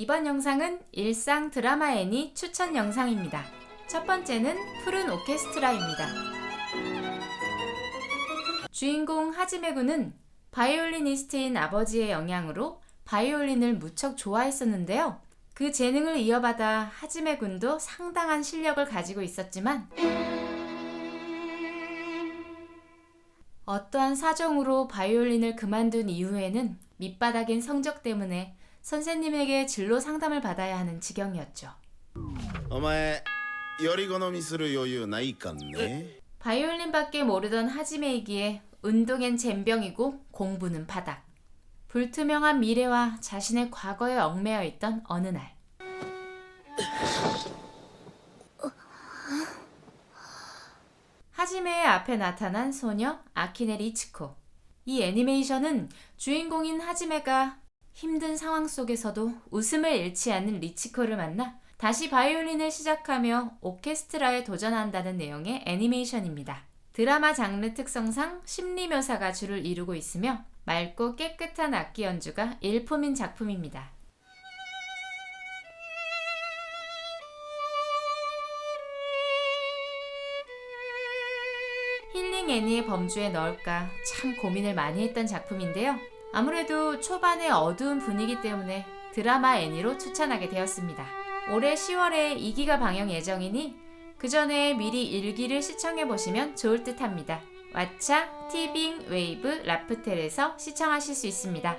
이번 영상은 일상 드라마 애니 추천 영상입니다. 첫 번째는 푸른 오케스트라입니다. 주인공 하지메 군은 바이올리니스트인 아버지의 영향으로 바이올린을 무척 좋아했었는데요. 그 재능을 이어받아 하지메 군도 상당한 실력을 가지고 있었지만 어떠한 사정으로 바이올린을 그만둔 이후에는 밑바닥인 성적 때문에 선생님에게 진로 상담을 받아야 하는 지경이었죠. お前より好みする余裕ないかんね 바이올린밖에 모르던 하지메이기에 운동엔 젬병이고 공부는 바닥. 불투명한 미래와 자신의 과거에 얽매여 있던 어느 날. 하지메의 앞에 나타난 소녀 아키네 리츠코. 이 애니메이션은 주인공인 하지메가 힘든 상황 속에서도 웃음을 잃지 않는 리치코를 만나 다시 바이올린을 시작하며 오케스트라에 도전한다는 내용의 애니메이션입니다. 드라마 장르 특성상 심리 묘사가 주를 이루고 있으며 맑고 깨끗한 악기 연주가 일품인 작품입니다. 힐링 애니의 범주에 넣을까 참 고민을 많이 했던 작품인데요. 아무래도 초반의 어두운 분위기 때문에 드라마 애니로 추천하게 되었습니다. 올해 10월에 2기가 방영 예정이니 그 전에 미리 1기를 시청해 보시면 좋을 듯 합니다. 왓챠, 티빙, 웨이브, 라프텔에서 시청하실 수 있습니다.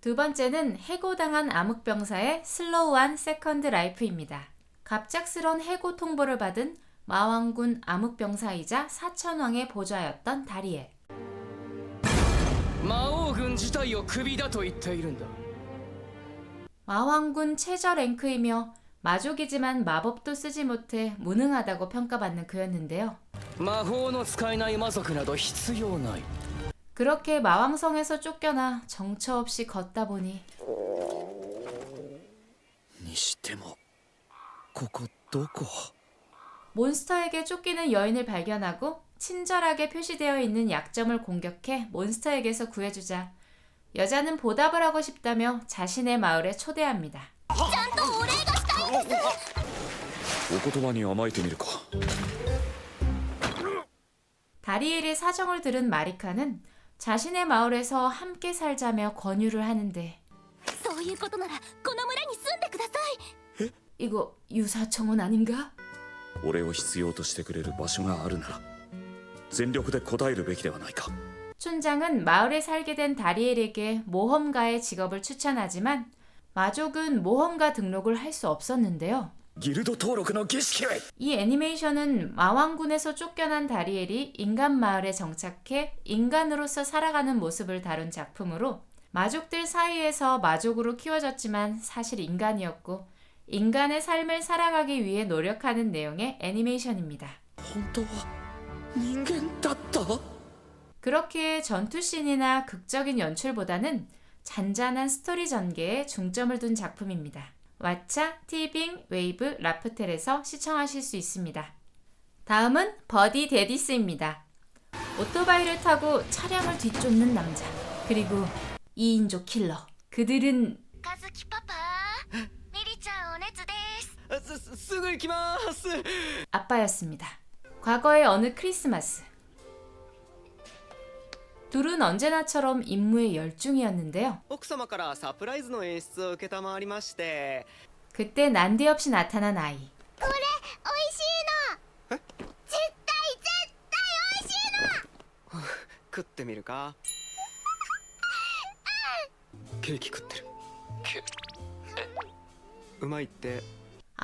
두 번째는 해고당한 암흑병사의 슬로우한 세컨드 라이프입니다. 갑작스런 해고 통보를 받은 마왕군 암흑병사이자 사천왕의 보좌였던 다리엘. 魔王軍自体をクビだと言っているんだ 마왕군 최저 랭크이며 마족이지만 마법도 쓰지 못해 무능하다고 평가받는 그였는데요. 魔法の使えない魔族など必要ない 그렇게 마왕성에서 쫓겨나 정처 없이 걷다 보니 にしてもここどこ 몬스터에게 쫓기는 여인을 발견하고 친절하게 표시되어 있는 약점을 공격해 몬스터에게서 구해주자 여자는 보답을 하고 싶다며 자신의 마을에 초대합니다. お言葉に甘えてみるか 다리엘의 사정을 들은 마리카는 자신의 마을에서 함께 살자며 권유를 하는데 そういうことならこの村に住んでください 이거 유사청원 아닌가? 俺を必要としてくれる場所があるなら全力で応えるべきではないか 촌장은 마을에 살게 된 다리엘에게 모험가의 직업을 추천하지만 마족은 모험가 등록을 할 수 없었는데요. ギルド登録の儀式へ 이 애니메이션은 마왕군에서 쫓겨난 다리엘이 인간 마을에 정착해 인간으로서 살아가는 모습을 다룬 작품으로 마족들 사이에서 마족으로 키워졌지만 사실 인간이었고 인간의 삶을 살아가기 위해 노력하는 내용의 애니메이션입니다. 本当は人間だった 그렇게 전투씬이나 극적인 연출보다는 잔잔한 스토리 전개에 중점을 둔 작품입니다. 왓챠, 티빙, 웨이브, 라프텔에서 시청하실 수 있습니다. 다음은 버디 데디스입니다. 오토바이를 타고 차량을 뒤쫓는 남자, 그리고 2인조 킬러. 그들은 和樹パパミリちゃんお熱 ですすすぐ行きます 아빠였습니다. 과거의 어느 크리스마스. 둘은 언제나처럼 임무에 열중이었는데요. 奥様からサプライズの演出を承りまして 그때 난데없이 나타난 아이. これ美味しいの絶対絶対美味しいの食ってみるかケーキ食ってるうまいって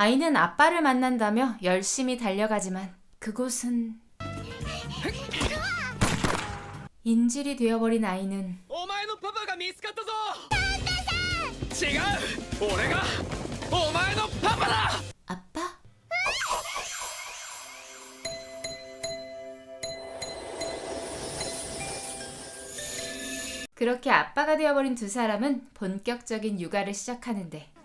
아이는 아빠를 만난다며 열심히 달려가지만 그곳은 인질이 되어버린 아이는 아빠? 그렇게 아빠가 되어버린 두 사람은 본격적인 육아를 시작하는데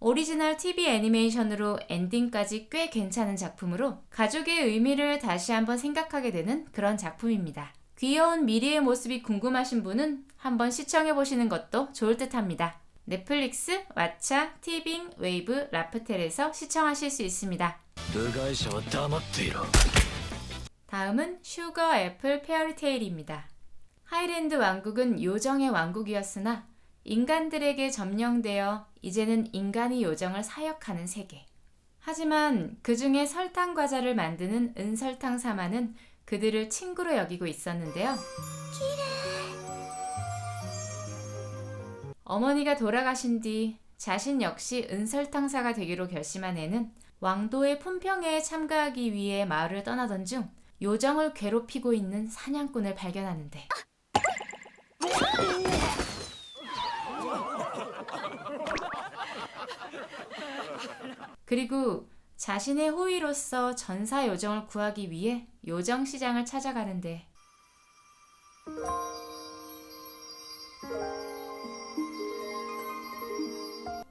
오리지널 TV 애니메이션으로 엔딩까지 꽤 괜찮은 작품으로 가족의 의미를 다시 한번 생각하게 되는 그런 작품입니다. 귀여운 미리의 모습이 궁금하신 분은 한번 시청해 보시는 것도 좋을 듯 합니다. 넷플릭스, 왓챠, 티빙, 웨이브, 라프텔에서 시청하실 수 있습니다. 다음은 슈거 애플 페어리테일입니다. 하이랜드 왕국은 요정의 왕국이었으나 인간들에게 점령되어 이제는 인간이 요정을 사역하는 세계. 하지만 그 중에 설탕 과자를 만드는 은설탕 사마는 그들을 친구로 여기고 있었는데요. 어머니가 돌아가신 뒤 자신 역시 은설탕사가 되기로 결심한 애는 왕도의 품평회에 참가하기 위해 마을을 떠나던 중 요정을 괴롭히고 있는 사냥꾼을 발견하는데 그리고 자신의 호위로서 전사 요정을 구하기 위해 요정 시장을 찾아가는데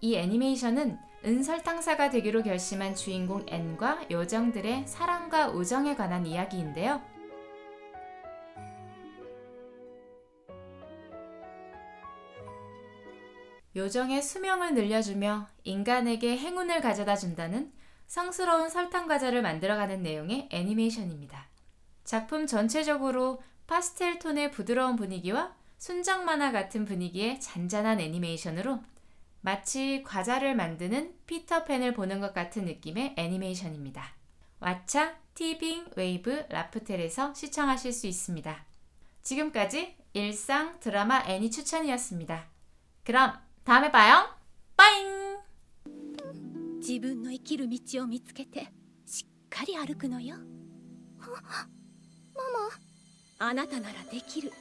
이 애니메이션은 은설탕사가 되기로 결심한 주인공 앤과 요정들의 사랑과 우정에 관한 이야기인데요. 요정의 수명을 늘려주며 인간에게 행운을 가져다 준다는 성스러운 설탕 과자를 만들어가는 내용의 애니메이션입니다. 작품 전체적으로 파스텔 톤의 부드러운 분위기와 순정 만화 같은 분위기의 잔잔한 애니메이션으로 마치 과자를 만드는 피터팬을 보는 것 같은 느낌의 애니메이션입니다. 왓챠, 티빙, 웨이브, 라프텔에서 시청하실 수 있습니다. 지금까지 일상 드라마 애니 추천이었습니다. 그럼 다음에 봐요. 빠잉! 自分の生きる道を見つけてしっかり歩くのよママあなたならできる